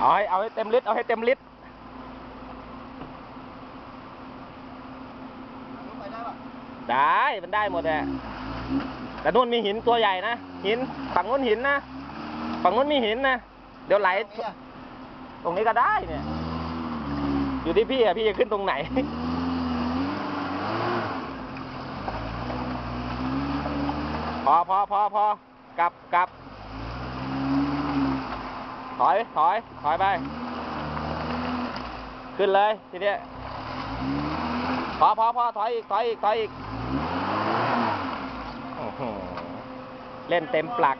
เอาให้เอาให้เต็มลิตรเอาให้เต็มลิตรไปได้ปะได้มันได้หมดแหละแต่นู่นมีหินตัวใหญ่นะหินฝั่งนู้นหินนะฝั่งนู้นมีหินนะเดี๋ยวไหลเนี่ยตรงนี้ก็ได้เนี่ย อยู่ที่พี่อะพี่จะขึ้นตรงไหนพอพอพอพอกลับกลับ ถอย ถอย ถอยไป ขึ้นเลยทีเนี้ยพอพอพอถอยอีก ถอยอีก ถอยอีก โอ้โห เล่นเต็มปลัก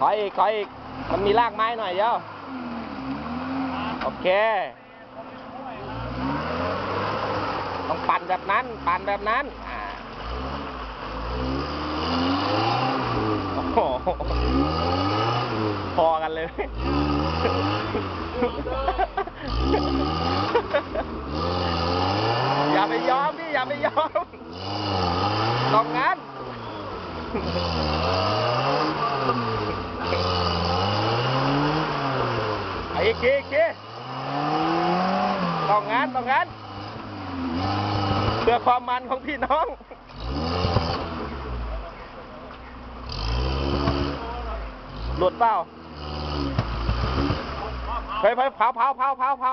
ถอยอีก ถอยอีก มันมีรากไม้หน่อยเดียว โอเค ต้องปั่นแบบนั้น ปั่นแบบนั้นอ่าโอ้โหพ อกันเลย อย่าไปยอมพี่อย่าไปยอมต้องงั้นเอาอีกทีอีกทีต้องงานต้องงานเพื่อความมันของพี่น้องหลุดเปล่า เฮ้ยเฮ้ยเผ